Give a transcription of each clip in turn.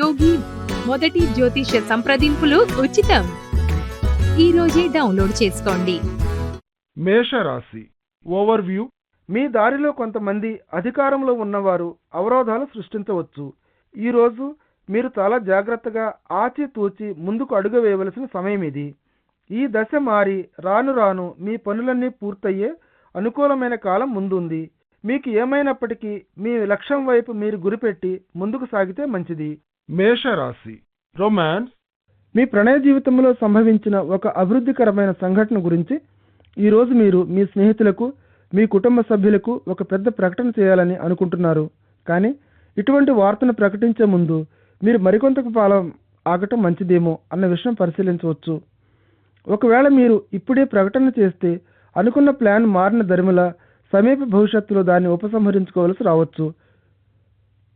యోగి మొదటి జ్యోతిష సంప్రదింపులు ఉచితం. ఈ రోజే డౌన్లోడ్ చేసుకోండి. మేషరాశి ఓవర్వ్యూ. మీ దారిలో కొంతమంది అధికారంలో ఉన్నవారు అవరోధాలు సృష్టించవచ్చు. ఈరోజు మీరు చాలా జాగ్రత్తగా ఆచితూచి ముందుకు అడుగు వేయవలసిన సమయం ఇది. ఈ దశ మారి రాను రాను మీ పనులన్నీ పూర్తయ్యే అనుకూలమైన కాలం ముందుంది. మీకు ఏమైనప్పటికీ మీ లక్ష్యం వైపు మీరు గురిపెట్టి ముందుకు సాగితే మంచిది. మేషరాశి. రొమాన్స్ మీ ప్రణయ జీవితంలో సంభవించిన ఒక అభివృద్ధికరమైన సంఘటన గురించి ఈరోజు మీరు మీ స్నేహితులకు మీ కుటుంబ సభ్యులకు ఒక పెద్ద ప్రకటన చేయాలని అనుకుంటున్నారు. కానీ ఇటువంటి వార్తను ప్రకటించే ముందు మీరు మరికొంత కాలం ఆగటం మంచిదేమో అన్న విషయం పరిశీలించవచ్చు. ఒకవేళ మీరు ఇప్పుడే ప్రకటన చేస్తే అనుకున్న ప్లాన్ మారిన దరిమిల సమీప భవిష్యత్తులో దాన్ని ఉపసంహరించుకోవలసి రావచ్చు.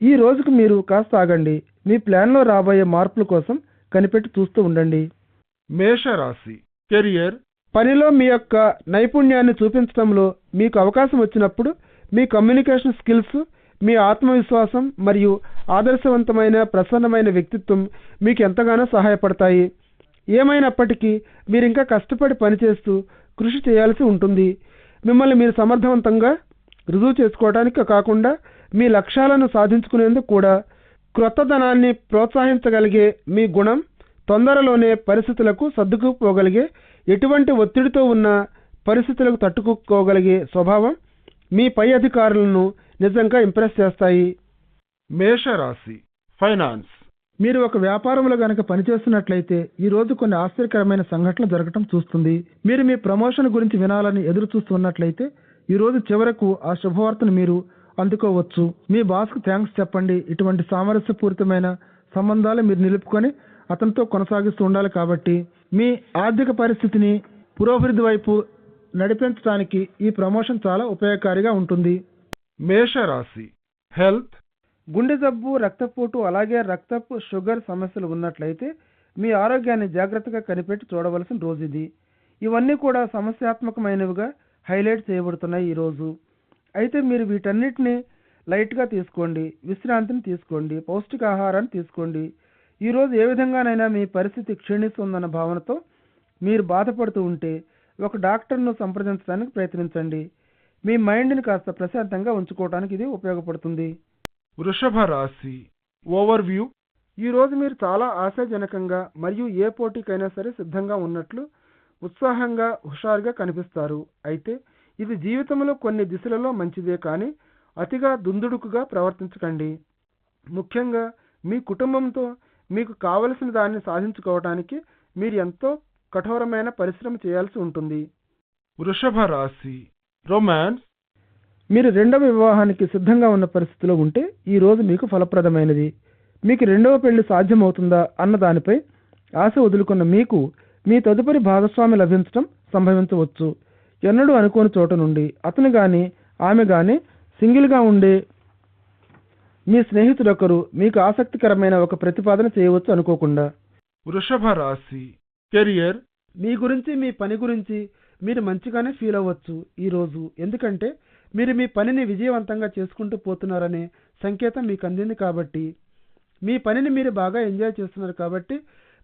ఈ రోజుకు మీరు కాస్త ఆగండి. మీ ప్లాన్లో రాబోయే మార్పుల కోసం కనిపెట్టి చూస్తూ ఉండండి. మేషరాశి. కెరియర్. పనిలో మీ యొక్క నైపుణ్యాన్ని చూపించడంలో మీకు అవకాశం వచ్చినప్పుడు మీ కమ్యూనికేషన్ స్కిల్స్ మీ ఆత్మవిశ్వాసం మరియు ఆదర్శవంతమైన ప్రసన్నమైన వ్యక్తిత్వం మీకు ఎంతగానో సహాయపడతాయి. ఏమైనప్పటికీ మీరు ఇంకా కష్టపడి పనిచేస్తూ కృషి చేయాల్సి ఉంటుంది. మిమ్మల్ని మీరు సమర్థవంతంగా రుజువు చేసుకోవడానికి కాకుండా మీ లక్ష్యాలను సాధించుకునేందుకు కూడా క్రొత్తదనాన్ని ప్రోత్సహించగలిగే మీ గుణం తొందరలోనే పరిస్థితులకు సర్దుకుపోగలిగే ఎటువంటి ఒత్తిడితో ఉన్న పరిస్థితులకు తట్టుకోగలిగే స్వభావం మీ పై అధికారులను నిజంగా ఇంప్రెస్ చేస్తాయి. మేషరాశి ఫైనాన్స్. మీరు ఒక వ్యాపారంలో గనక పనిచేస్తున్నట్లయితే ఈ రోజు కొన్ని ఆశ్చర్యకరమైన సంఘటనలు జరగటం చూస్తుంది. మీరు మీ ప్రమోషన్ గురించి వినాలని ఎదురు చూస్తున్నట్లయితే ఈ రోజు చివరకు ఆ శుభవార్తను మీరు అందుకోవచ్చు. మీ బాస్కు థ్యాంక్స్ చెప్పండి. ఇటువంటి సామరస్యపూరితమైన సంబంధాలు మీరు నిలుపుకొని అతనితో కొనసాగిస్తూ ఉండాలి కాబట్టి మీ ఆర్థిక పరిస్థితిని పురోభివృద్ధి వైపు నడిపించడానికి ఈ ప్రమోషన్ చాలా ఉపయోగకారిగా ఉంటుంది. మేషరాశి. హెల్త్. గుండె జబ్బు రక్తపోటు అలాగే రక్తపు షుగర్ సమస్యలు ఉన్నట్లయితే మీ ఆరోగ్యాన్ని జాగ్రత్తగా కనిపెట్టి చూడవలసిన రోజు ఇది. ఇవన్నీ కూడా సమస్యాత్మకమైనవిగా హైలైట్ చేయబడుతున్నాయి ఈరోజు అయితే మీరు వీటన్నిటిని లైట్గా తీసుకోండి విశ్రాంతిని తీసుకోండి పౌష్టికాహారాన్ని తీసుకోండి. ఈరోజు ఏ విధంగానైనా మీ పరిస్థితి క్షీణిస్తుందన్న భావనతో మీరు బాధపడుతూ ఉంటే ఒక డాక్టర్ను సంప్రదించడానికి ప్రయత్నించండి. మీ మైండ్ని కాస్త ప్రశాంతంగా ఉంచుకోవడానికి ఇది ఉపయోగపడుతుంది. వృషభ రాశి ఓవర్వ్యూ. ఈరోజు మీరు చాలా ఆశాజనకంగా మరియు ఏ పోటీకైనా సరే సిద్ధంగా ఉన్నట్లు ఉత్సాహంగా హుషారుగా కనిపిస్తారు. అయితే ఇది జీవితంలో కొన్ని దిశలలో మంచిదే కానీ అతిగా దుందుడుకుగా ప్రవర్తించకండి. ముఖ్యంగా మీ కుటుంబంతో మీకు కావలసిన దాన్ని సాధించుకోవడానికి మీరు ఎంతో కఠోరమైన పరిశ్రమ చేయాల్సి ఉంటుంది. వృషభ రాశి రొమాన్స్ మీరు రెండవ వివాహానికి సిద్ధంగా ఉన్న పరిస్థితిలో ఉంటే ఈ రోజు మీకు ఫలప్రదమైనది. మీకు రెండవ పెళ్ళి సాధ్యమవుతుందా అన్న దానిపై ఆశ వదులుకున్న మీకు మీ తదుపరి భాగస్వామి లభించడం సంభవించవచ్చు. ఎన్నడూ అనుకోని చోట నుండి అతను గాని ఆమె గాని సింగిల్గా ఉండే మీ స్నేహితుడొకరు మీకు ఆసక్తికరమైన ఒక ప్రతిపాదన చేయవచ్చు అనుకోకుండా. వృషభ రాశి కెరియర్. మీ గురించి మీ పని గురించి మీరు మంచిగానే ఫీల్ అవ్వచ్చు ఈరోజు ఎందుకంటే మీరు మీ పనిని విజయవంతంగా చేసుకుంటూ పోతున్నారనే సంకేతం మీకు అందింది కాబట్టి మీ పనిని మీరు బాగా ఎంజాయ్ చేస్తున్నారు కాబట్టి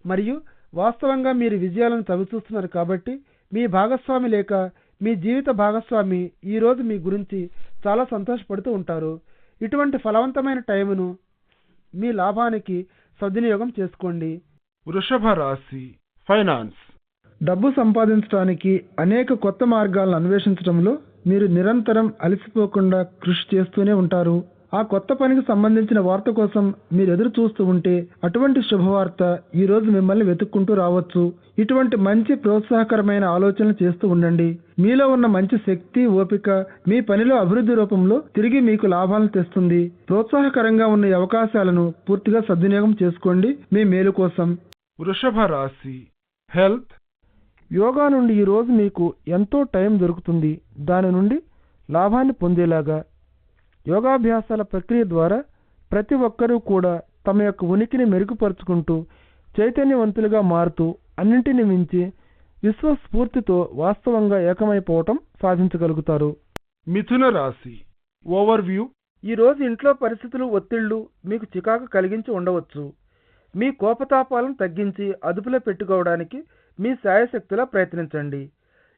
మరియు వాస్తవంగా మీరు విజయాలను చవిచూస్తున్నారు కాబట్టి మీ భాగస్వామి లేక మీ జీవిత భాగస్వామి ఈరోజు మీ గురించి చాలా సంతోషపడుతూ ఉంటారు. ఇటువంటి ఫలవంతమైన టైమును మీ లాభానికి సద్వినియోగం చేసుకోండి. వృషభ రాశి ఫైనాన్స్. డబ్బు సంపాదించడానికి అనేక కొత్త మార్గాలను అన్వేషించడంలో మీరు నిరంతరం అలసిపోకుండా కృషి చేస్తూనే ఉంటారు. ఆ కొత్త పనికి సంబంధించిన వార్త కోసం మీరు ఎదురు చూస్తూ ఉంటే అటువంటి శుభవార్త ఈ రోజు మిమ్మల్ని వెతుక్కుంటూ రావచ్చు. ఇటువంటి మంచి ప్రోత్సాహకరమైన ఆలోచనలు చేస్తూ ఉండండి. మీలో ఉన్న మంచి శక్తి ఓపిక మీ పనిలో అభివృద్ధి రూపంలో తిరిగి మీకు లాభాలను తెస్తుంది. ప్రోత్సాహకరంగా ఉన్న ఈ అవకాశాలను పూర్తిగా సద్వినియోగం చేసుకోండి మీ మేలు కోసం. వృషభ రాశి హెల్త్. యోగా నుండి ఈరోజు మీకు ఎంతో టైం దొరుకుతుంది. దాని నుండి లాభాన్ని పొందేలాగా యోగాభ్యాసాల ప్రక్రియ ద్వారా ప్రతి ఒక్కరూ కూడా తమ యొక్క ఉనికిని మెరుగుపరుచుకుంటూ చైతన్యవంతులుగా మారుతూ అన్నింటిని మించి విశ్వస్ఫూర్తితో వాస్తవంగా ఏకమైపోవటం సాధించగలుగుతారు. మిథున రాశి. ఓవర్వ్యూ. ఈ రోజు ఇంట్లో పరిస్థితులు ఒత్తిళ్ళు మీకు చికాకు కలిగించి ఉండవచ్చు. మీ కోపతాపాలను తగ్గించి అదుపులో పెట్టుకోవడానికి మీ శాయశక్తిలా ప్రయత్నించండి.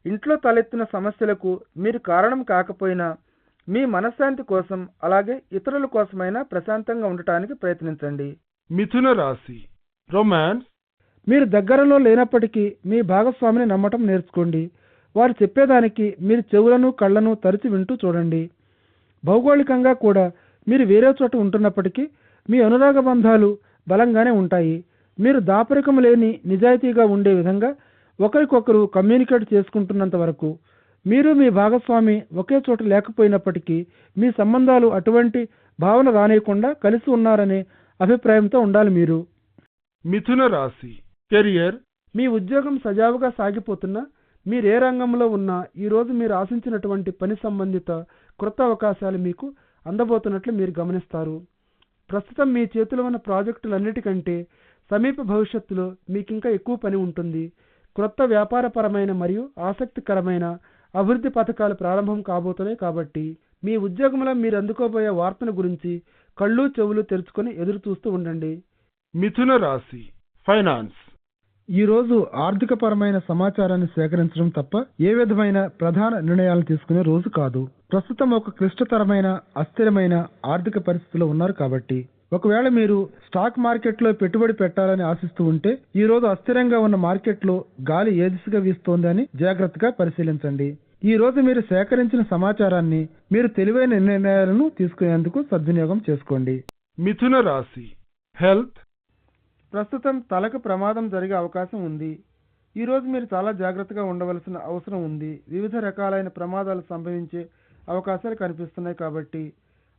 ఇంట్లో తలెత్తిన సమస్యలకు మీరు కారణం కాకపోయినా మీ మనశ్శాంతి కోసం అలాగే ఇతరుల కోసమైనా ప్రశాంతంగా ఉండటానికి ప్రయత్నించండి. మిథున రాశి రొమాన్స్ మీరు దగ్గరలో లేనప్పటికీ మీ భాగస్వామిని నమ్మటం నేర్చుకోండి. వారు చెప్పేదానికి మీరు చెవులను కళ్ళను తరిచి వింటూ చూడండి. భౌగోళికంగా కూడా మీరు వేరే చోట ఉంటున్నప్పటికీ మీ అనురాగ బంధాలు బలంగానే ఉంటాయి. మీరు దాపరికం లేని నిజాయితీగా ఉండే విధంగా ఒకరికొకరు కమ్యూనికేట్ చేసుకుంటున్నంత వరకు మీరు మీ భాగస్వామి ఒకే చోట లేకపోయినప్పటికీ మీ సంబంధాలు అటువంటి భావన రానియకుండా కలిసి ఉన్నారనే అభిప్రాయంతో ఉండాలి మీరు. మిథున రాశి. కెరియర్. మీ ఉద్యోగం సజావుగా సాగిపోతున్నా మీరు ఏ రంగంలో ఉన్నా ఈ రోజు మీరు ఆశించినటువంటి పని సంబంధిత క్రొత్త అవకాశాలు మీకు అందబోతున్నట్లు మీరు గమనిస్తారు. ప్రస్తుతం మీ చేతిలో ఉన్న ప్రాజెక్టులన్నిటికంటే సమీప భవిష్యత్తులో మీకు ఇంకా ఎక్కువ పని ఉంటుంది. క్రొత్త వ్యాపారపరమైన మరియు ఆసక్తికరమైన అభివృద్ధి పథకాలు ప్రారంభం కాబోతున్నాయి కాబట్టి మీ ఉద్యోగంలో మీరు అందుకోబోయే వార్తల గురించి కళ్ళు చెవులు తెరుచుకొని ఎదురు చూస్తూ ఉండండి. మిథున రాశి ఫైనాన్స్. ఈ రోజు ఆర్థికపరమైన సమాచారాన్ని సేకరించడం తప్ప ఏ విధమైన ప్రధాన నిర్ణయాలు తీసుకునే రోజు కాదు. ప్రస్తుతం ఒక క్లిష్టతరమైన అస్థిరమైన ఆర్థిక పరిస్థితిలో ఉన్నారు కాబట్టి ఒకవేళ మీరు స్టాక్ మార్కెట్లో పెట్టుబడి పెట్టాలని ఆశిస్తూ ఉంటే ఈ రోజు అస్థిరంగా ఉన్న మార్కెట్లో గాలి ఏ దిశగా వీస్తోంది అని జాగ్రత్తగా పరిశీలించండి. ఈ రోజు మీరు సేకరించిన సమాచారాన్ని మీరు తెలివైన నిర్ణయాలను తీసుకునేందుకు సద్వినియోగం చేసుకోండి. మిథున రాశి హెల్త్. ప్రస్తుతం తలకు ప్రమాదం జరిగే అవకాశం ఉంది. ఈ రోజు మీరు చాలా జాగ్రత్తగా ఉండవలసిన అవసరం ఉంది. వివిధ రకాలైన ప్రమాదాలు సంభవించే అవకాశాలు కనిపిస్తున్నాయి కాబట్టి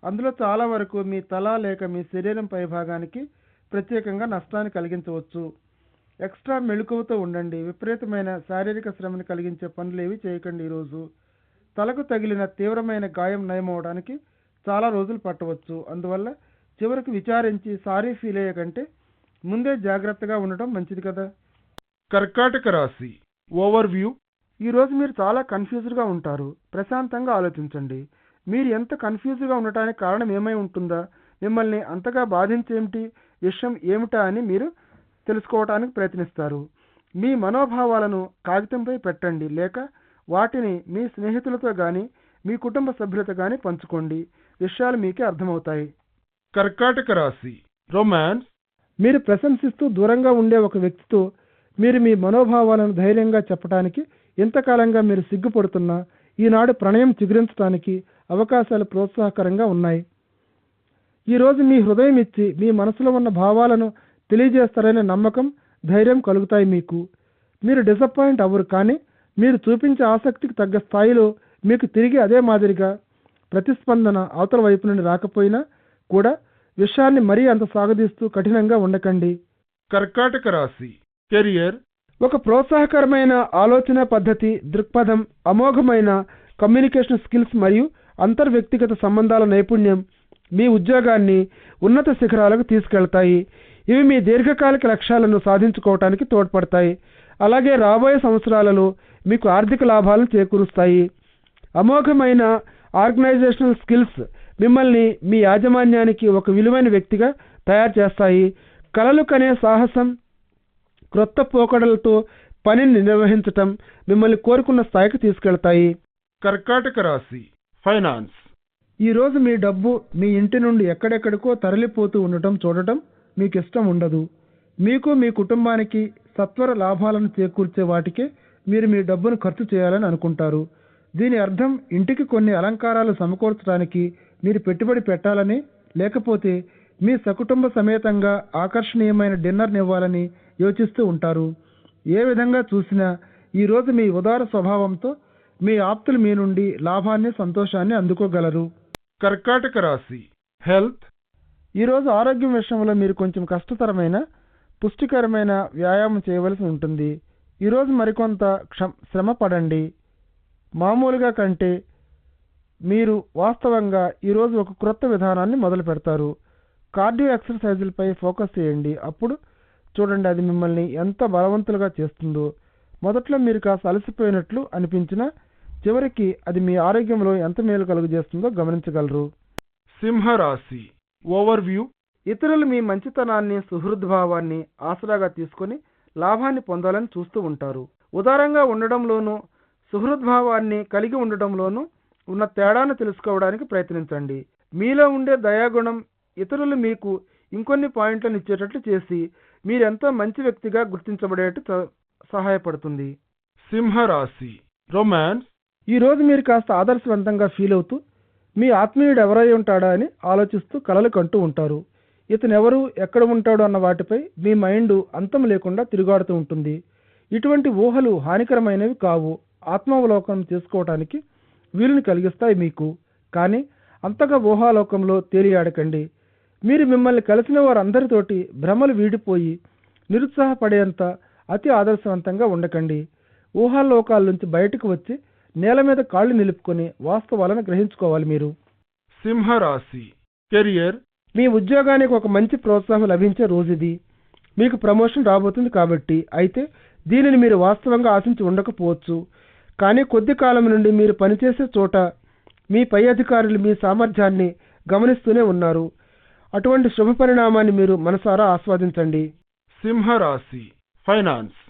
అందులో చాలా వరకు మీ తల లేక మీ శరీరం పై భాగానికి ప్రత్యేకంగా నష్టాన్ని కలిగించవచ్చు. ఎక్స్ట్రా మెళుకువతో ఉండండి. విపరీతమైన శారీరక శ్రమని కలిగించే పనులు ఏవి చేయకండి ఈరోజు. తలకు తగిలిన తీవ్రమైన గాయం నయమవడానికి చాలా రోజులు పట్టవచ్చు. అందువల్ల చివరికి విచారించి సారీ ఫీల్ అయ్యే కంటే ముందే జాగ్రత్తగా ఉండటం మంచిది కదా. కర్కాటక రాశి ఓవర్ వ్యూ ఈ రోజు మీరు చాలా కన్ఫ్యూజ్డ్గా ఉంటారు. ప్రశాంతంగా ఆలోచించండి. మీరు ఎంత కన్ఫ్యూజ్డ్గా ఉండటానికి కారణం ఏమై ఉంటుందా? మిమ్మల్ని అంతగా బాధించేమిటి? విషయం ఏమిటా అని మీరు తెలుసుకోవడానికి ప్రయత్నిస్తారు. మీ మనోభావాలను కాగితంపై పెట్టండి. లేక వాటిని మీ స్నేహితులతో కానీ మీ కుటుంబ సభ్యులతో కానీ పంచుకోండి. విషయాలు మీకే అర్థమవుతాయి. కర్కాటక రాశి. రొమాన్స్. మీరు ప్రశంసిస్తూ దూరంగా ఉండే ఒక వ్యక్తితో మీరు మీ మనోభావాలను ధైర్యంగా చెప్పడానికి ఎంతకాలంగా మీరు సిగ్గుపడుతున్నా ఈనాడు ప్రణయం చిగురించడానికి అవకాశాలు ప్రోత్సాహకరంగా ఉన్నాయి. ఈరోజు మీ హృదయం ఇచ్చి మీ మనసులో ఉన్న భావాలను తెలియజేస్తారనే నమ్మకం ధైర్యం కలుగుతాయి మీకు. మీరు డిసప్పాయింట్ అవ్వరు కానీ మీరు చూపించే ఆసక్తికి తగ్గ స్థాయిలో మీకు తిరిగి అదే మాదిరిగా ప్రతిస్పందన అవతల వైపు నుండి రాకపోయినా కూడా విషయాన్ని మరీ అంత సాగదీస్తూ కఠినంగా ఉండకండి. కర్కాటక రాశి కెరియర్. ఒక ప్రోత్సాహకరమైన ఆలోచన పద్ధతి దృక్పథం అమోఘమైన కమ్యూనికేషన్ స్కిల్స్ మరియు అంతర్వ్యక్తిగత సంబంధాల నైపుణ్యం మీ ఉద్యోగాన్ని ఉన్నత శిఖరాలకు తీసుకెళ్తాయి. ఇవి మీ దీర్ఘకాలిక లక్ష్యాలను సాధించుకోవటానికి తోడ్పడతాయి. అలాగే రాబోయే సంవత్సరాలలో మీకు ఆర్థిక లాభాలను చేకూరుస్తాయి. అమోఘమైన ఆర్గనైజేషనల్ స్కిల్స్ మిమ్మల్ని మీ యాజమాన్యానికి ఒక విలువైన వ్యక్తిగా తయారు చేస్తాయి. కలలు కనే సాహసం క్రొత్త పోకడలతో పనిని నిర్వహించటం మిమ్మల్ని కోరుకున్న స్థాయికి తీసుకెళ్తాయి. కర్కాటక రాశి ఫైనాన్స్. ఈ రోజు మీ డబ్బు మీ ఇంటి నుండి ఎక్కడెక్కడికో తరలిపోతూ ఉండటం చూడటం మీకు ఇష్టం ఉండదు. మీకు మీ కుటుంబానికి సత్వర లాభాలను చేకూర్చే వాటికే మీరు మీ డబ్బును ఖర్చు చేయాలని అనుకుంటారు. దీని అర్థం ఇంటికి కొన్ని అలంకారాలు సమకూర్చడానికి మీరు పెట్టుబడి పెట్టాలని లేకపోతే మీ సకుటుంబ సమేతంగా ఆకర్షణీయమైన డిన్నర్ని ఇవ్వాలని యోచిస్తూ ఉంటారు. ఏ విధంగా చూసినా ఈరోజు మీ ఉదార స్వభావంతో మీ ఆప్తులు మీ నుండి లాభాన్ని సంతోషాన్ని అందుకోగలరు. కర్కాటక రాశి. హెల్త్ ఈరోజు ఆరోగ్యం విషయంలో మీరు కొంచెం కష్టతరమైన పుష్టికరమైన వ్యాయామం చేయవలసి ఉంటుంది. ఈరోజు మరికొంత క్ష శ్రమ పడండి. మామూలుగా కంటే మీరు వాస్తవంగా ఈరోజు ఒక క్రొత్త విధానాన్ని మొదలు పెడతారు. కార్డియో ఎక్సర్సైజులపై ఫోకస్ చేయండి. అప్పుడు చూడండి అది మిమ్మల్ని ఎంత బలవంతులుగా చేస్తుందో. మొదట్లో మీరు కాస్త అలసిపోయినట్లు అనిపించినా చివరికి అది మీ ఆరోగ్యంలో ఎంత మేలు కలుగజేస్తుందో గమనించగలరు. సింహరాశి ఓవర్ వ్యూ ఇతరులు మీ మంచితనాన్ని సుహృద్భావాన్ని ఆసరాగా తీసుకొని లాభాన్ని పొందాలని చూస్తూ ఉంటారు. ఉదారంగా ఉండడంలోనూ సుహృద్భావాన్ని కలిగి ఉండడంలోనూ ఉన్న తేడాను తెలుసుకోవడానికి ప్రయత్నించండి. మీలో ఉండే దయాగుణం ఇతరులు మీకు ఇంకొన్ని పాయింట్లను ఇచ్చేటట్లు చేసి మీరెంతో మంచి వ్యక్తిగా గుర్తించబడేట్టు సహాయపడుతుంది. సింహరాశి రొమాన్స్. ఈ రోజు మీరు కాస్త ఆదర్శవంతంగా ఫీల్ అవుతూ మీ ఆత్మీయుడు ఎవరై ఉంటాడా అని ఆలోచిస్తూ కలలు కంటూ ఉంటారు. ఇతను ఎవరు ఎక్కడ ఉంటాడు అన్న వాటిపై మీ మైండ్ అంతం లేకుండా తిరుగాడుతూ ఉంటుంది. ఇటువంటి ఊహలు హానికరమైనవి కావు. ఆత్మావలోకనం చేసుకోవటానికి వీలుని కలిగిస్తాయి మీకు. కానీ అంతగా ఊహాలోకంలో తేలియాడకండి. మీరు మిమ్మల్ని కలిసిన వారందరితోటి భ్రమలు వీడిపోయి నిరుత్సాహపడేంత అతి ఆదర్శవంతంగా ఉండకండి. ఊహాలోకాల నుంచి బయటకు వచ్చి నేల మీద కాళ్ళు నిలుపుకొని వాస్తవాలను గ్రహించుకోవాలి మీరు. సింహరాశి. కెరియర్. మీ ఉద్యోగానికి ఒక మంచి ప్రోత్సాహం లభించే రోజు ఇది మీకు ప్రమోషన్ రాబోతుంది కాబట్టి అయితే దీనిని మీరు వాస్తవంగా ఆశించి ఉండకపోవచ్చు. కానీ కొద్ది కాలం నుండి మీరు పనిచేసే చోట మీ పై అధికారులు మీ సామర్థ్యాన్ని గమనిస్తూనే ఉన్నారు. అటువంటి శుభ పరిణామాన్ని మీరు మనసారా ఆస్వాదించండి. సింహరాశి. ఫైనాన్స్.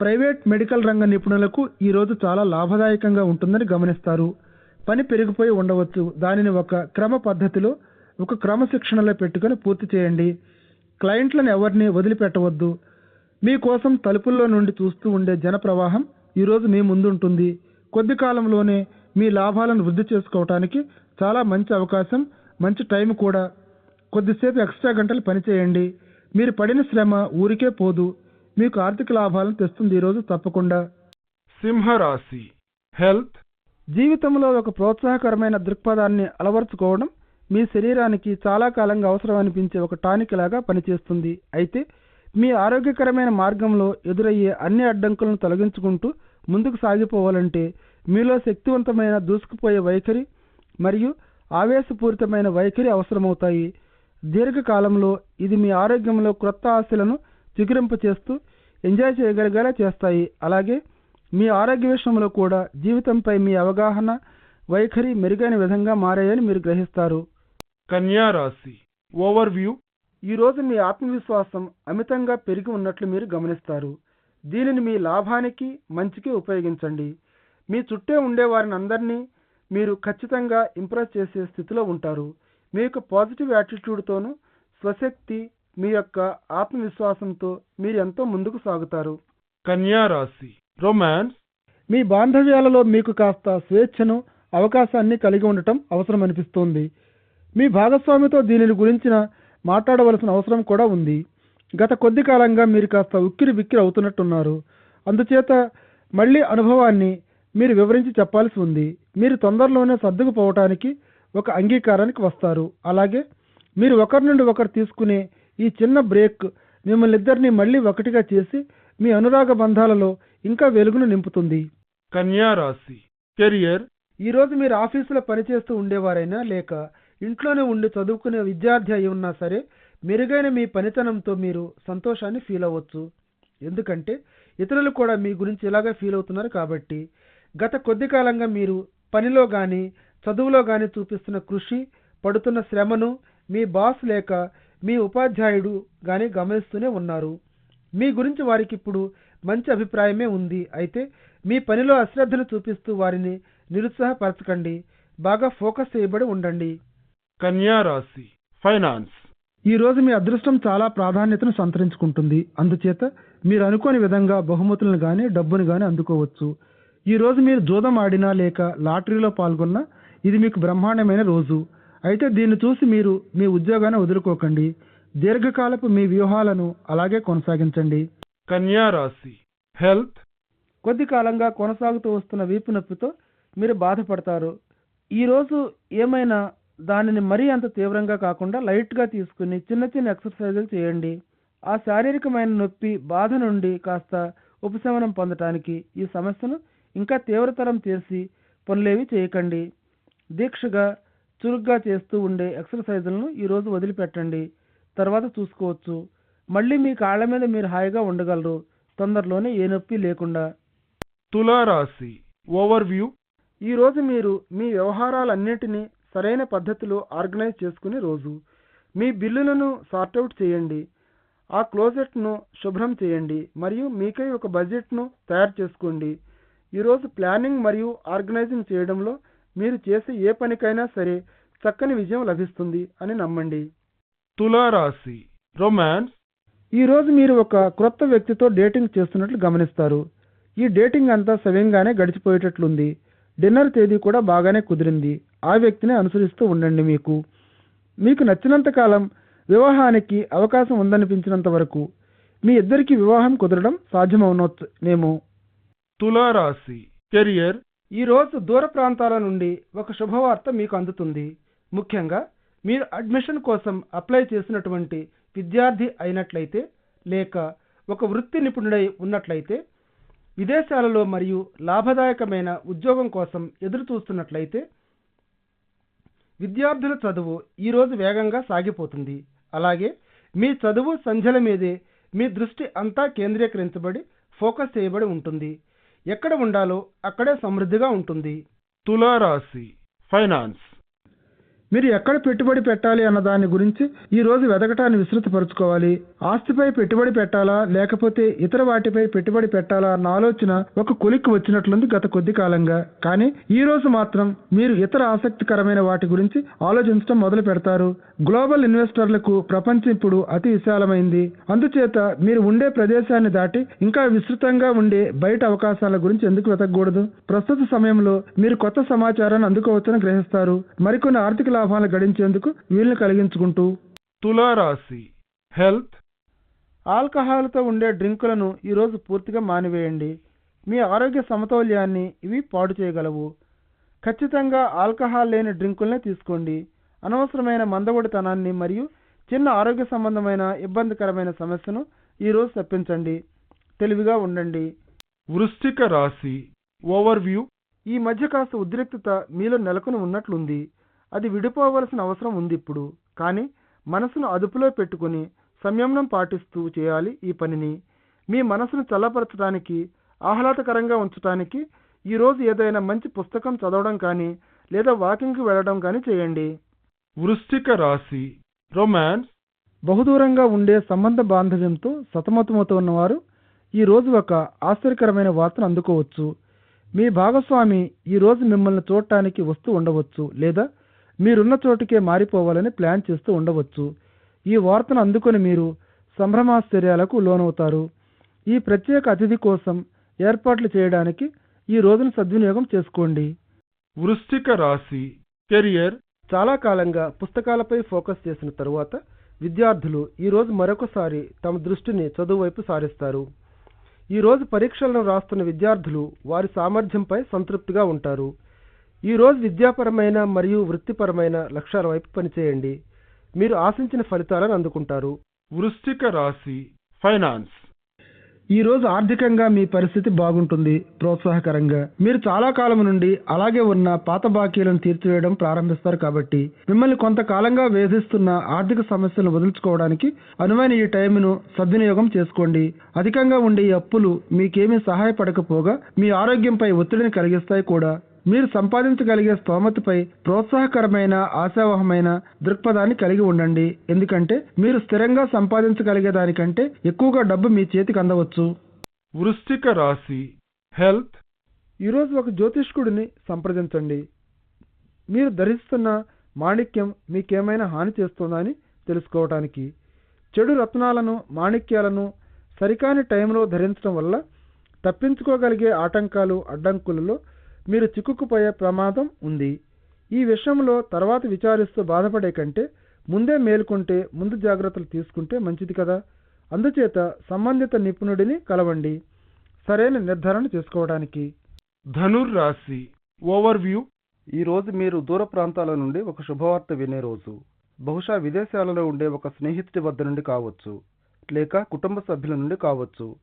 ప్రైవేట్ మెడికల్ రంగ నిపుణులకు ఈ రోజు చాలా లాభదాయకంగా ఉంటుందని గమనిస్తారు. పని పెరిగిపోయి ఉండవచ్చు. దానిని ఒక క్రమ పద్ధతిలో ఒక క్రమశిక్షణలో పెట్టుకొని పూర్తి చేయండి. క్లయింట్లను ఎవరిని వదిలిపెట్టవద్దు. మీకోసం తలుపుల్లో నుండి చూస్తూ ఉండే జన ప్రవాహం ఈరోజు మీ ముందుంటుంది. కొద్ది కాలంలోనే మీ లాభాలను వృద్ధి చేసుకోవటానికి చాలా మంచి అవకాశం మంచి టైం కూడా. కొద్దిసేపు ఎక్స్ట్రా గంటలు పనిచేయండి మీరు పడిన శ్రమ ఊరికే పోదు. మీకు ఆర్థిక లాభాలను తెస్తుంది ఈరోజు తప్పకుండా. సింహరాశి. హెల్త్. జీవితంలో ఒక ప్రోత్సాహకరమైన దృక్పథాన్ని అలవర్చుకోవడం మీ శరీరానికి చాలా కాలంగా అవసరం అనిపించే ఒక టానిక్ లాగా పనిచేస్తుంది. అయితే మీ ఆరోగ్యకరమైన మార్గంలో ఎదురయ్యే అన్ని అడ్డంకులను తొలగించుకుంటూ ముందుకు సాగిపోవాలంటే మీలో శక్తివంతమైన దూసుకుపోయే వైఖరి మరియు ఆవేశపూరితమైన వైఖరి అవసరమవుతాయి. దీర్ఘకాలంలో ఇది మీ ఆరోగ్యంలో క్రొత్త ఆశలను చిగురింప చేస్తూ ఎంజాయ్ చేయగలిగేలా చేస్తాయి. అలాగే మీ ఆరోగ్య విషయంలో కూడా జీవితంపై మీ అవగాహన వైఖరి మెరుగైన విధంగా మారాయని మీరు గ్రహిస్తారు. కన్యా రాశి. ఓవర్ వ్యూ ఈ రోజు మీ ఆత్మవిశ్వాసం అమితంగా పెరిగి ఉన్నట్లు మీరు గమనిస్తారు. దీనిని మీ లాభానికి మంచికి ఉపయోగించండి. మీ చుట్టే ఉండే వారిని అందరినీ మీరు ఖచ్చితంగా ఇంప్రెస్ చేసే స్థితిలో ఉంటారు. మీ యొక్క పాజిటివ్ యాటిట్యూడ్తోనూ స్వశక్తి మీ యొక్క ఆత్మవిశ్వాసంతో మీరు ఎంతో ముందుకు సాగుతారు? కన్యా రాశి. రొమాన్స్ మీ బాంధవ్యాలలో మీకు కాస్త స్వేచ్ఛను అవకాశాన్ని కలిగి ఉండటం అవసరం అనిపిస్తోంది మీ భాగస్వామితో దీనిని గురించిన మాట్లాడవలసిన అవసరం కూడా ఉంది. గత కొద్ది కాలంగా మీరు కాస్త ఉక్కిరి బిక్కిరి అవుతున్నట్టున్నారు. అందుచేత మళ్ళీ అనుభవాన్ని మీరు వివరించి చెప్పాల్సి ఉంది. మీరు తొందరలోనే సర్దుకుపోవటానికి ఒక అంగీకారానికి వస్తారు. అలాగే మీరు ఒకరి నుండి ఒకరు తీసుకునే ఈ చిన్న బ్రేక్ మిమ్మల్ని ఇద్దరిని మళ్ళీ ఒకటిగా చేసి మీ అనురాగ బంధాలలో ఇంకా వెలుగును నింపుతుంది. కన్యా రాశి కెరియర్. ఈ రోజు మీరు ఆఫీసులో పనిచేస్తూ ఉండేవారైనా లేక ఇంట్లోనే ఉండి చదువుకునే విద్యార్థి అయి ఉన్నా సరే మెరుగైన మీ పనితనంతో మీరు సంతోషాన్ని ఫీల్ అవ్వచ్చు. ఎందుకంటే ఇతరులు కూడా మీ గురించి ఇలాగే ఫీల్ అవుతున్నారు కాబట్టి గత కొద్ది కాలంగా మీరు పనిలో కానీ చదువులో కానీ చూపిస్తున్న కృషి పడుతున్న శ్రమను మీ బాస్ లేక మీ ఉపాధ్యాయుడు కానీ గమనిస్తూనే ఉన్నారు. మీ గురించి వారికి ఇప్పుడు మంచి అభిప్రాయమే ఉంది. అయితే మీ పనిలో అశ్రద్ధను చూపిస్తూ వారిని నిరుత్సాహపరచకండి. బాగా ఫోకస్ చేయబడి ఉండండి. కన్యా రాశి ఫైనాన్స్. ఈ రోజు మీ అదృష్టం చాలా ప్రాధాన్యతను సంతరించుకుంటుంది. అందుచేత మీరు అనుకోని విధంగా బహుమతులను గాని డబ్బును గాని అందుకోవచ్చు. ఈ రోజు మీరు జూదం ఆడినా లేక లాటరీలో పాల్గొన్నా ఇది మీకు బ్రహ్మాండమైన రోజు. అయితే దీన్ని చూసి మీరు మీ ఉద్యోగాన్ని వదులుకోకండి. దీర్ఘకాలపు మీ వ్యూహాలను అలాగే కొనసాగించండి. కన్యా రాశి. హెల్త్. కొద్ది కాలంగా కొనసాగుతూ వస్తున్న వీపు నొప్పితో మీరు బాధపడతారు. ఈ రోజు ఏమైనా దానిని మరీ అంత తీవ్రంగా కాకుండా లైట్గా తీసుకుని చిన్న చిన్న ఎక్సర్సైజులు చేయండి. ఆ శారీరకమైన నొప్పి బాధ నుండి కాస్త ఉపశమనం పొందటానికి ఈ సమస్యను ఇంకా తీవ్రతరం చేసి పనులేవి చేయకండి. దీక్షగా చురుగ్గా చేస్తూ ఉండే ఎక్సర్సైజులను ఈరోజు వదిలిపెట్టండి. తర్వాత చూసుకోవచ్చు. మళ్ళీ మీ కాళ్ళ మీద మీరు హాయిగా ఉండగలరు. తొందరలోనే ఏ నొప్పి లేకుండా. తులా రాశి ఓవర్ వ్యూ ఈ రోజు మీరు మీ వ్యవహారాలన్నింటినీ సరైన పద్ధతిలో ఆర్గనైజ్ చేసుకునే రోజు. మీ బిల్లులను సార్ట్అవుట్ చేయండి. ఆ క్లోజెట్ను శుభ్రం చేయండి. మరియు మీకై ఒక బడ్జెట్ను తయారు చేసుకోండి. ఈరోజు ప్లానింగ్ మరియు ఆర్గనైజింగ్ చేయడంలో మీరు చేసే ఏ పనికైనా సరే చక్కని విజయం లభిస్తుంది అని నమ్మండి. తులారాశి రొమాన్స్ ఈ రోజు మీరు ఒక క్రొత్త వ్యక్తితో డేటింగ్ చేస్తున్నట్లు గమనిస్తారు. ఈ డేటింగ్ అంతా సవ్యంగానే గడిచిపోయేటట్లుంది. డిన్నర్ తేదీ కూడా బాగానే కుదిరింది. ఆ వ్యక్తిని అనుసరిస్తూ ఉండండి మీకు. మీకు నచ్చినంత కాలం వివాహానికి అవకాశం ఉందనిపించినంత వరకు మీ ఇద్దరికి వివాహం కుదరడం సాధ్యమవునొచ్చునేమో తులారాశి కెరియర్ ఈరోజు దూర ప్రాంతాల నుండి ఒక శుభవార్త మీకు అందుతుంది. ముఖ్యంగా మీరు అడ్మిషన్ కోసం అప్లై చేసినటువంటి విద్యార్థి అయినట్లయితే లేక ఒక వృత్తి నిపుణుడై ఉన్నట్లయితే విదేశాలలో మరియు లాభదాయకమైన ఉద్యోగం కోసం ఎదురు చూస్తున్నట్లయితే విద్యార్థుల చదువు ఈరోజు వేగంగా సాగిపోతుంది. అలాగే మీ చదువు సంధ్యల మీదే మీ దృష్టి అంతా కేంద్రీకరించబడి ఫోకస్ చేయబడి ఉంటుంది. ఎక్కడ ఉండాలో అక్కడే సమృద్ధిగా ఉంటుంది. తులారాశి ఫైనాన్స్. మీరు ఎక్కడ పెట్టుబడి పెట్టాలి అన్న దాని గురించి ఈ రోజు వెతకటాన్ని విస్తృతపరచుకోవాలి. ఆస్తిపై పెట్టుబడి పెట్టాలా? లేకపోతే ఇతర వాటిపై పెట్టుబడి పెట్టాలా అన్న ఆలోచన ఒక కొలిక్కి వచ్చినట్లుంది గత కొద్ది కాలంగా. కానీ ఈ రోజు మాత్రం మీరు ఇతర ఆసక్తికరమైన వాటి గురించి ఆలోచించడం మొదలు పెడతారు. గ్లోబల్ ఇన్వెస్టర్లకు ప్రపంచం ఇప్పుడు అతి విశాలమైంది. అందుచేత మీరు ఉండే ప్రదేశాన్ని దాటి ఇంకా విస్తృతంగా ఉండే బయట అవకాశాల గురించి ఎందుకు వెతకూడదు ప్రస్తుత సమయంలో మీరు కొత్త సమాచారాన్ని అందుకోవచ్చని గ్రహిస్తారు. మరికొన్ని ఆర్థిక లాభాలు గడించేందుకు వీలుని కలిగించుకుంటూ. తులారాశి హెల్త్. ఆల్కహాల్తో ఉండే డ్రింకులను ఈరోజు పూర్తిగా మానివేయండి. మీ ఆరోగ్య సమతౌల్యాన్ని ఇవి పాడు చేయగలవు. ఖచ్చితంగా ఆల్కహాల్ లేని డ్రింకులనే తీసుకోండి. అనవసరమైన మందగొడితనాన్ని మరియు చిన్న ఆరోగ్య సంబంధమైన ఇబ్బందికరమైన సమస్యను ఈరోజు తప్పించండి. తెలివిగా ఉండండి. వృశ్చిక రాశి ఓవర్వ్యూ. ఈ మధ్య కాస్త ఉద్రిక్తత మీలో నెలకొని ఉన్నట్లుంది. అది విడిపోవలసిన అవసరం ఉంది ఇప్పుడు కానీ మనసును అదుపులో పెట్టుకుని సంయమనం పాటిస్తూ చేయాలి ఈ పనిని. మీ మనసును చల్లపరచడానికి ఆహ్లాదకరంగా ఉంచడానికి ఈరోజు ఏదైనా మంచి పుస్తకం చదవడం కానీ లేదా వాకింగ్కి వెళ్ళడం కానీ చేయండి. వృశ్చిక రాశి రొమాన్స్ బహుదూరంగా ఉండే సంబంధ బాంధవ్యంతో సతమతమవుతున్న ఉన్నవారు ఈ రోజు ఒక ఆశ్చర్యకరమైన వార్తను అందుకోవచ్చు. మీ భాగస్వామి ఈ రోజు మిమ్మల్ని చూడటానికి వస్తూ ఉండవచ్చు లేదా మీరున్న చోటుకే మారిపోవాలని ప్లాన్ చేస్తూ ఉండవచ్చు. ఈ వార్తను అందుకొని మీరు సంభ్రమాశ్చర్యాలకు లోనవుతారు. ఈ ప్రత్యేక అతిథి కోసం ఏర్పాట్లు చేయడానికి ఈ రోజును సద్వినియోగం చేసుకోండి. వృశ్చిక రాశి కెరియర్ చాలా కాలంగా పుస్తకాలపై ఫోకస్ చేసిన తరువాత విద్యార్థులు ఈరోజు మరొకసారి తమ దృష్టిని చదువు వైపు సారిస్తారు. ఈరోజు పరీక్షలను రాస్తున్న విద్యార్థులు వారి సామర్థ్యంపై సంతృప్తిగా ఉంటారు. ఈ రోజు విద్యాపరమైన మరియు వృత్తిపరమైన లక్ష్యాల వైపు పనిచేయండి. మీరు ఆశించిన ఫలితాలను అందుకుంటారు. వృశ్చిక రాశి ఫైనాన్స్. ఈ రోజు ఆర్థికంగా మీ పరిస్థితి బాగుంటుంది ప్రోత్సాహకరంగా. మీరు చాలా కాలం నుండి అలాగే ఉన్న పాత బాకీలను తీర్చివేయడం ప్రారంభిస్తారు కాబట్టి మిమ్మల్ని కొంతకాలంగా వేధిస్తున్న ఆర్థిక సమస్యలను వదులుచుకోవడానికి అనువైన ఈ టైంను సద్వినియోగం చేసుకోండి. అధికంగా ఉండే ఈ అప్పులు మీకేమీ సహాయపడకపోగా మీ ఆరోగ్యంపై ఒత్తిడిని కలిగిస్తాయి కూడా. మీరు సంపాదించగలిగే స్తోమతపై ప్రోత్సాహకరమైన ఆశావహమైన దృక్పథాన్ని కలిగి ఉండండి. ఎందుకంటే మీరు స్థిరంగా సంపాదించగలిగే దానికంటే ఎక్కువగా డబ్బు మీ చేతికి అందవచ్చు. వృశ్చిక రాశి హెల్త్. ఈరోజు ఒక జ్యోతిష్కుడిని సంప్రదించండి. మీరు ధరిస్తున్న మాణిక్యం మీకేమైనా హాని చేస్తుందా అని తెలుసుకోవటానికి. చెడు రత్నాలను మాణిక్యాలను సరికాని టైంలో ధరించడం వల్ల తప్పించుకోగలిగే ఆటంకాలు అడ్డంకులలో మీరు చిక్కుకుపోయే ప్రమాదం ఉంది. ఈ విషయంలో తర్వాత విచారిస్తూ బాధపడే కంటే ముందే మేల్కొంటే ముందు జాగ్రత్తలు తీసుకుంటే మంచిది కదా. అందుచేత సంబంధిత నిపుణుడిని కలవండి. సరైన నిర్ధారణ చేసుకోవడానికి. ధనుర్ రాశి ఓవర్వ్యూ. ఈ రోజు మీరు దూర ప్రాంతాల నుండి ఒక శుభవార్త వినే రోజు. బహుశా విదేశాలలో ఉండే ఒక స్నేహితుడి వద్ద నుండి కావచ్చు. లేక కుటుంబ సభ్యుల నుండి కావచ్చు.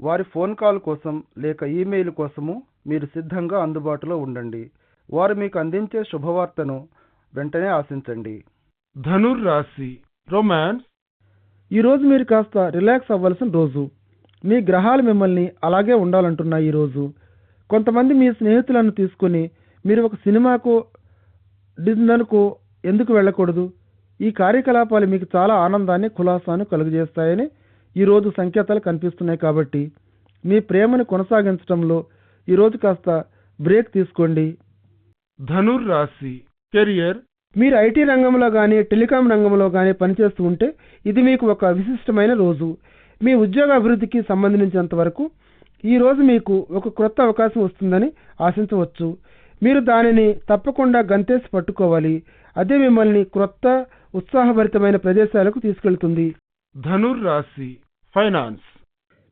వారి ఫోన్ కాల్ కోసం లేక ఈమెయిల్ కోసము మీరు సిద్ధంగా అందుబాటులో ఉండండి. వారు మీకు అందించే శుభవార్తను వెంటనే ఆశించండి. ధనుర్ రాశి రొమాన్స్ ఈ రోజు మీరు కాస్త రిలాక్స్ అవ్వాల్సిన రోజు. మీ గ్రహాలు మిమ్మల్ని అలాగే ఉండాలంటున్నాయి ఈ రోజు. కొంతమంది మీ స్నేహితులను తీసుకుని మీరు ఒక సినిమాకు డిన్నర్కు ఎందుకు వెళ్ళకూడదు? ఈ కార్యకలాపాలు మీకు చాలా ఆనందాన్ని కులాసాను కలుగజేస్తాయని ఈరోజు సంకేతాలు కనిపిస్తున్నాయి కాబట్టి మీ ప్రేమను కొనసాగించడంలో ఈరోజు కాస్త బ్రేక్ తీసుకోండి. ధనుర్ రాశి కెరియర్. మీరు ఐటీ రంగంలో కానీ టెలికాం రంగంలో కానీ పనిచేస్తూ ఉంటే ఇది మీకు ఒక విశిష్టమైన రోజు. మీ ఉద్యోగ అభివృద్ధికి సంబంధించినంత వరకు ఈ రోజు మీకు ఒక క్రొత్త అవకాశం వస్తుందని ఆశించవచ్చు. మీరు దానిని తప్పకుండా గంతేసి పట్టుకోవాలి. అదే మిమ్మల్ని క్రొత్త ఉత్సాహభరితమైన ప్రదేశాలకు తీసుకెళ్తుంది. ధనుర్ రాశి ఫైనాన్స్.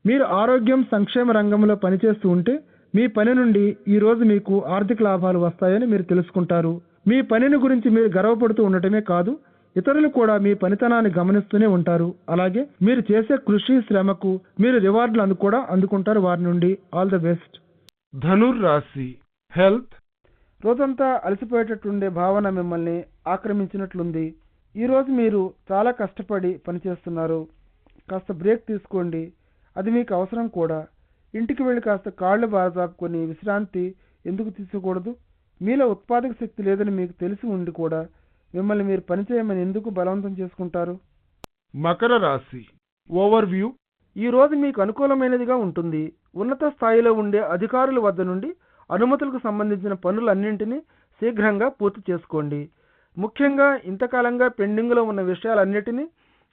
మీరు ఆరోగ్యం సంక్షేమ రంగంలో పనిచేస్తూ ఉంటే మీ పని నుండి ఈ రోజు మీకు ఆర్థిక లాభాలు వస్తాయని మీరు తెలుసుకుంటారు. మీ పనిని గురించి మీరు గర్వపడుతూ ఉండటమే కాదు ఇతరులు కూడా మీ పనితనాన్ని గమనిస్తూనే ఉంటారు. అలాగే మీరు చేసే కృషి శ్రమకు మీరు రివార్డులు అందు కూడా అందుకుంటారు వారి నుండి. All the best. ధనుర్ రాశి హెల్త్. రోజంతా అలసిపోయేటట్టుండే భావన మిమ్మల్ని ఆక్రమించినట్లుంది. ఈ రోజు మీరు చాలా కష్టపడి పనిచేస్తున్నారు. కాస్త బ్రేక్ తీసుకోండి. అది మీకు అవసరం కూడా. ఇంటికి వెళ్ళి కాస్త కాళ్ళు బారదాపుకొని విశ్రాంతి ఎందుకు తీసుకోకూడదు? మీలో ఉత్పాదక శక్తి లేదని మీకు తెలిసి ఉండి కూడా మిమ్మల్ని మీరు పనిచేయమని ఎందుకు బలవంతం చేసుకుంటారు? మకర రాశి. ఓవర్వ్యూ. ఈ రోజు మీకు అనుకూలమైనదిగా ఉంటుంది. ఉన్నత స్థాయిలో ఉండే అధికారుల వద్ద నుండి అనుమతులకు సంబంధించిన పనులన్నింటినీ శీఘ్రంగా పూర్తి చేసుకోండి. ముఖ్యంగా ఇంతకాలంగా పెండింగ్లో ఉన్న విషయాలన్నిటినీ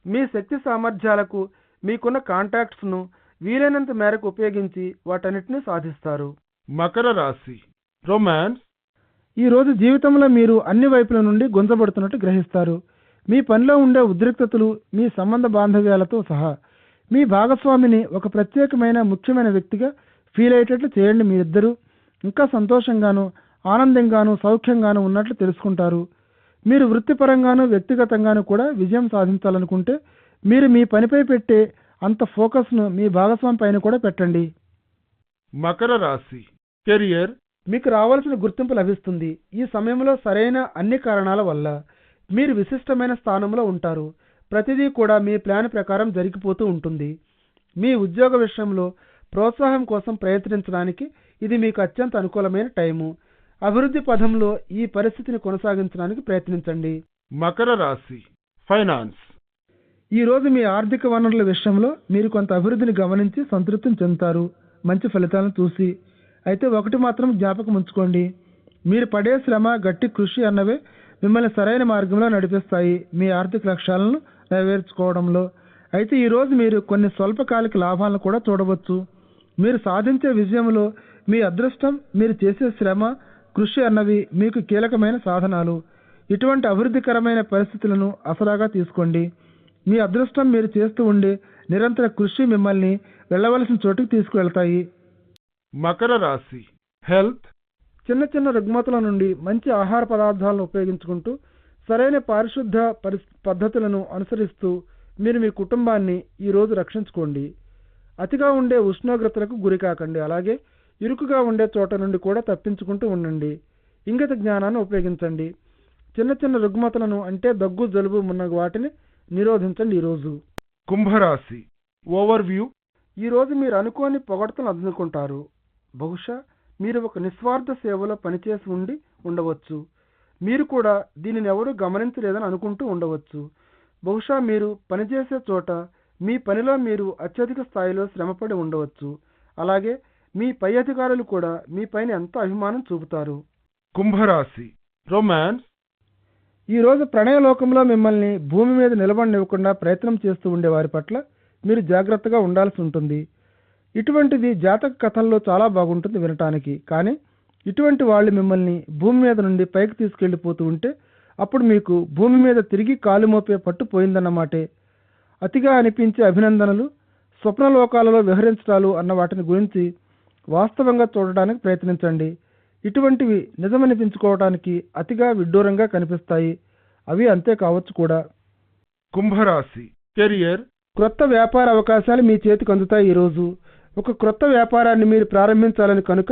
మీ శక్తి సామర్థ్యాలకు మీకున్న కాంటాక్ట్స్ను వీలైనంత మేరకు ఉపయోగించి వాటన్నిటినీ సాధిస్తారు. మకర రాశి రొమాన్స్ ఈ రోజు జీవితంలో మీరు అన్ని వైపుల నుండి గుంజబడుతున్నట్టు గ్రహిస్తారు. మీ పనిలో ఉండే ఉద్రిక్తతలు మీ సంబంధ బాంధవ్యాలతో సహా. మీ భాగస్వామిని ఒక ప్రత్యేకమైన ముఖ్యమైన వ్యక్తిగా ఫీల్ అయ్యేటట్లు చేయండి మీరిద్దరూ. ఇంకా సంతోషంగాను ఆనందంగాను సౌఖ్యంగాను ఉన్నట్లు తెలుసుకుంటారు. మీరు వృత్తిపరంగాను వ్యక్తిగతంగాను కూడా విజయం సాధించాలనుకుంటే మీరు మీ పనిపై పెట్టే అంత ఫోకస్ను మీ భాగస్వామి పైన కూడా పెట్టండి. మకర రాశి. కెరియర్ మీకు రావాల్సిన గుర్తింపు లభిస్తుంది. ఈ సమయంలో సరైన అన్ని కారణాల వల్ల మీరు విశిష్టమైన స్థానంలో ఉంటారు. ప్రతిదీ కూడా మీ ప్లాన్ ప్రకారం జరిగిపోతూ ఉంటుంది. మీ ఉద్యోగ విషయంలో ప్రోత్సాహం కోసం ప్రయత్నించడానికి ఇది మీకు అత్యంత అనుకూలమైన టైము. అభివృద్ధి పథంలో ఈ పరిస్థితిని కొనసాగించడానికి ప్రయత్నించండి. మకర రాశి ఫైనాన్స్. ఈ రోజు మీ ఆర్థిక వనరుల విషయంలో మీరు కొంత అభివృద్ధిని గమనించి సంతృప్తిని చెందుతారు. మంచి ఫలితాలను చూసి. అయితే ఒకటి మాత్రం జ్ఞాపకం ఉంచుకోండి. మీరు పడే శ్రమ గట్టి కృషి అన్నవే మిమ్మల్ని సరైన మార్గంలో నడిపిస్తాయి మీ ఆర్థిక లక్ష్యాలను నెరవేర్చుకోవడంలో. అయితే ఈ రోజు మీరు కొన్ని స్వల్పకాలిక లాభాలను కూడా చూడవచ్చు. మీరు సాధించే విజయంలో మీ అదృష్టం మీరు చేసే శ్రమ కృషి అన్నవి మీకు కీలకమైన సాధనాలు. ఇటువంటి అభివృద్ధికరమైన పరిస్థితులను అసలాగా తీసుకోండి. మీ అదృష్టం మీరు చేస్తూ ఉండే నిరంతర కృషి మిమ్మల్ని వెళ్ళవలసిన చోటుకి తీసుకువెళ్తాయి. మకర రాశి హెల్త్. చిన్న చిన్న రుగ్మతల నుండి మంచి ఆహార పదార్థాలను ఉపయోగించుకుంటూ సరైన పారిశుద్ధ పరి పద్ధతులను అనుసరిస్తూ మీరు మీ కుటుంబాన్ని ఈ రోజు రక్షించుకోండి. అతిగా ఉండే ఉష్ణోగ్రతలకు గురికాకండి. అలాగే ఇరుకుగా ఉండే చోట నుండి కూడా తప్పించుకుంటూ ఉండండి. ఇంగిత జ్ఞానాన్ని ఉపయోగించండి. చిన్న చిన్న రుగ్మతలను అంటే దగ్గు జలుబు మున్న వాటిని నిరోధించండి ఈరోజు. కుంభరాశి. ఓవర్వ్యూ. ఈ రోజు మీరు అనుకోని పొగడ్తలు అందుకుంటారు. బహుశా మీరు ఒక నిస్వార్థ సేవలో పనిచేసి ఉండి ఉండవచ్చు. మీరు కూడా దీనిని ఎవరూ గమనించలేదని అనుకుంటూ ఉండవచ్చు. బహుశా మీరు పనిచేసే చోట మీ పనిలో మీరు అత్యధిక స్థాయిలో శ్రమపడి ఉండవచ్చు. అలాగే మీ పై అధికారులు కూడా మీ పైన ఎంతో అభిమానం చూపుతారు. కుంభరాశి. రొమాన్స్. ఈ రోజు ప్రణయలోకంలో మిమ్మల్ని భూమి మీద నిలబడనివ్వకుండా ప్రయత్నం చేస్తూ ఉండే వారి పట్ల మీరు జాగ్రత్తగా ఉండాల్సి ఉంటుంది. ఇటువంటిది జాతక కథల్లో చాలా బాగుంటుంది వినటానికి. కానీ ఇటువంటి వాళ్ళు మిమ్మల్ని భూమి మీద నుండి పైకి తీసుకెళ్ళిపోతూ ఉంటే అప్పుడు మీకు భూమి మీద తిరిగి కాలు మోపే పట్టు పోయిందన్నమాటే అతిగా అనిపించే అభినందనలు స్వప్నలోకాలలో విహరించడాలు అన్న వాటిని గురించి వాస్తవంగా చూడడానికి ప్రయత్నించండి. ఇటువంటివి నిజమనిపించుకోవడానికి అతిగా విడ్డూరంగా కనిపిస్తాయి. అవి అంతే కావచ్చు కూడా. కుంభరాశి కెరియర్. క్రొత్త వ్యాపార అవకాశాలు మీ చేతికి అందుతాయి ఈరోజు ఒక క్రొత్త వ్యాపారాన్ని మీరు ప్రారంభించాలని కనుక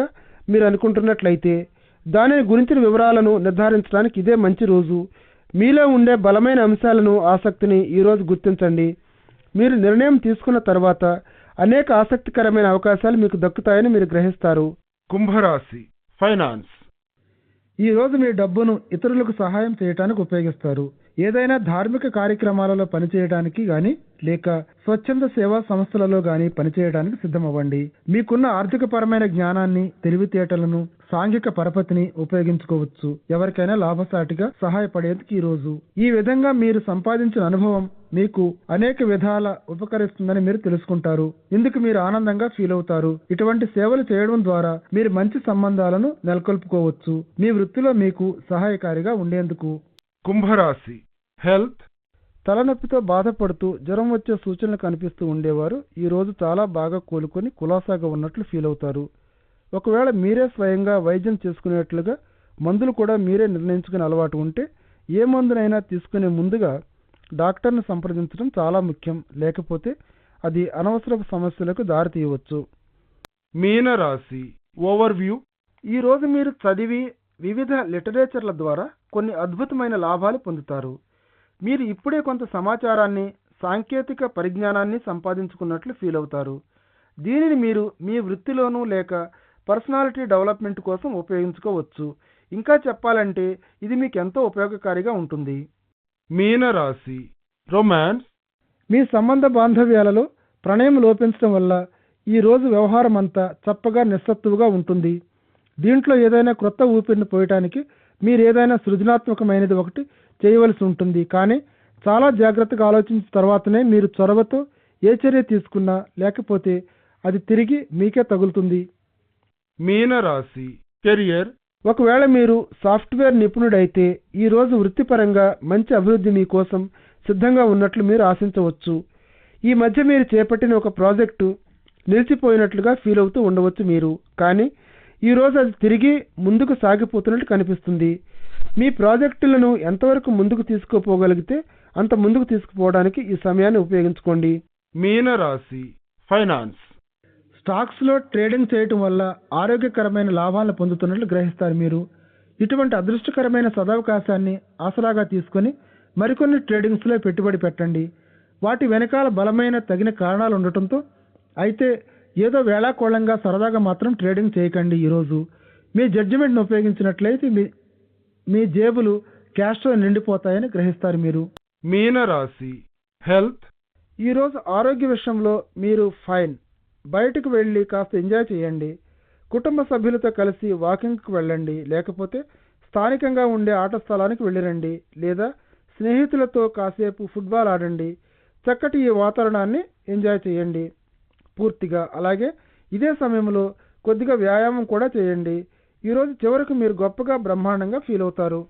మీరు అనుకుంటున్నట్లయితే దానిని గురించిన వివరాలను నిర్ధారించడానికి ఇదే మంచి రోజు. మీలో ఉండే బలమైన అంశాలను ఆసక్తిని ఈరోజు గుర్తించండి. మీరు నిర్ణయం తీసుకున్న తర్వాత అనేక ఆసక్తికరమైన అవకాశాలు మీకు దక్కుతాయని మీరు గ్రహిస్తారు. కుంభరాశి ఫైనాన్స్. ఈ రోజు మీ డబ్బును ఇతరులకు సహాయం చేయడానికి ఉపయోగిస్తారు. ఏదైనా ధార్మిక కార్యక్రమాలలో పనిచేయడానికి గాని లేక స్వచ్ఛంద సేవా సంస్థలలో గాని పనిచేయడానికి సిద్ధమవ్వండి. మీకున్న ఆర్థిక పరమైన జ్ఞానాన్ని తెలివితేటలను సాంఘిక పరపతిని ఉపయోగించుకోవచ్చు. ఎవరికైనా లాభసాటిగా సహాయపడేందుకు ఈ రోజు. ఈ విధంగా మీరు సంపాదించిన అనుభవం మీకు అనేక విధాల ఉపకరిస్తుందని మీరు తెలుసుకుంటారు. ఇందుకు మీరు ఆనందంగా ఫీల్ అవుతారు. ఇటువంటి సేవలు చేయడం ద్వారా మీరు మంచి సంబంధాలను నెలకొల్పుకోవచ్చు. మీ వృత్తిలో మీకు సహాయకారిగా ఉండేందుకు. కుంభరాశి. హెల్త్. తలనొప్పితో బాధపడుతూ జ్వరం వచ్చే సూచనలు కనిపిస్తూ ఉండేవారు. ఈ రోజు చాలా బాగా కోలుకొని కులాసాగా ఉన్నట్లు ఫీల్ అవుతారు. ఒకవేళ మీరే స్వయంగా వైద్యం చేసుకునేట్లుగా మందులు కూడా మీరే నిర్ణయించుకునే అలవాటు ఉంటే ఏ మందునైనా తీసుకునే ముందుగా డాక్టర్ను సంప్రదించడం చాలా ముఖ్యం. లేకపోతే అది అనవసరపు సమస్యలకు దారితీయవచ్చు మీనరాశి ఓవర్వ్యూ. ఈ రోజు మీరు చదివి వివిధ లిటరేచర్ల ద్వారా కొన్ని అద్భుతమైన లాభాలు పొందుతారు. మీరు ఇప్పుడే కొంత సమాచారాన్ని సాంకేతిక పరిజ్ఞానాన్ని సంపాదించుకున్నట్లు ఫీల్ అవుతారు. దీనిని మీరు మీ వృత్తిలోనూ లేక పర్సనాలిటీ డెవలప్మెంట్ కోసం ఉపయోగించుకోవచ్చు. ఇంకా చెప్పాలంటే ఇది మీకు ఎంతో ఉపయోగకారిగా ఉంటుంది. మీనరాశి రొమాన్స్ మీ సంబంధ బాంధవ్యాలలో ప్రణయం లోపించడం వల్ల ఈ రోజు వ్యవహారం అంతా చప్పగా నిస్సత్తువుగా ఉంటుంది. దీంట్లో ఏదైనా క్రొత్త ఊపిరిని పోయటానికి మీరు ఏదైనా సృజనాత్మకమైనది ఒకటి చేయవలసి ఉంటుంది. కానీ చాలా జాగ్రత్తగా ఆలోచించిన తర్వాతనే మీరు చొరవతో ఏ చర్య తీసుకున్నా లేకపోతే అది తిరిగి మీకే తగులుతుంది. మీనరాశి కెరియర్. ఒకవేళ మీరు సాఫ్ట్వేర్ నిపుణుడైతే ఈరోజు వృత్తిపరంగా మంచి అభివృద్ధి మీకోసం సిద్ధంగా ఉన్నట్లు మీరు ఆశించవచ్చు. ఈ మధ్య మీరు చేపట్టిన ఒక ప్రాజెక్టు నిలిచిపోయినట్లుగా ఫీల్ అవుతూ ఉండవచ్చు మీరు. కానీ ఈ రోజు అది తిరిగి ముందుకు సాగిపోతున్నట్టు కనిపిస్తుంది. మీ ప్రాజెక్టులను ఎంతవరకు ముందుకు తీసుకుపోగలిగితే అంత ముందుకు తీసుకుపోవడానికి ఈ సమయాన్ని ఉపయోగించుకోండి. మీనరాశి ఫైనాన్స్. స్టాక్స్లో ట్రేడింగ్ చేయటం వల్ల ఆరోగ్యకరమైన లాభాలను పొందుతున్నట్లు గ్రహిస్తారు మీరు. ఇటువంటి అదృష్టకరమైన సదవకాశాన్ని ఆసరాగా తీసుకొని మరికొన్ని ట్రేడింగ్స్లో పెట్టుబడి పెట్టండి. వాటి వెనకాల బలమైన తగిన కారణాలు ఉండటంతో అయితే ఏదో వేళాకోళంగా సరదాగా మాత్రం ట్రేడింగ్ చేయకండి ఈరోజు. మీ జడ్జిమెంట్ను ఉపయోగించినట్లయితే మీ మీ జేబులు క్యాష్తో నిండిపోతాయని గ్రహిస్తారు మీరు. మీనరాశి హెల్త్. ఈరోజు ఆరోగ్య విషయంలో మీరు ఫైన్. బయటకు వెళ్ళి కాస్త ఎంజాయ్ చేయండి. కుటుంబ సభ్యులతో కలిసి వాకింగ్కి వెళ్ళండి. లేకపోతే స్థానికంగా ఉండే ఆట స్థలానికి వెళ్ళిరండి. లేదా స్నేహితులతో కాసేపు ఫుట్బాల్ ఆడండి. చక్కటి ఈ వాతావరణాన్ని ఎంజాయ్ చేయండి. పూర్తిగా. అలాగే ఇదే సమయంలో కొద్దిగా వ్యాయామం కూడా చేయండి. ఈరోజు చివరకు మీరు గొప్పగా బ్రహ్మాండంగా ఫీల్ అవుతారు.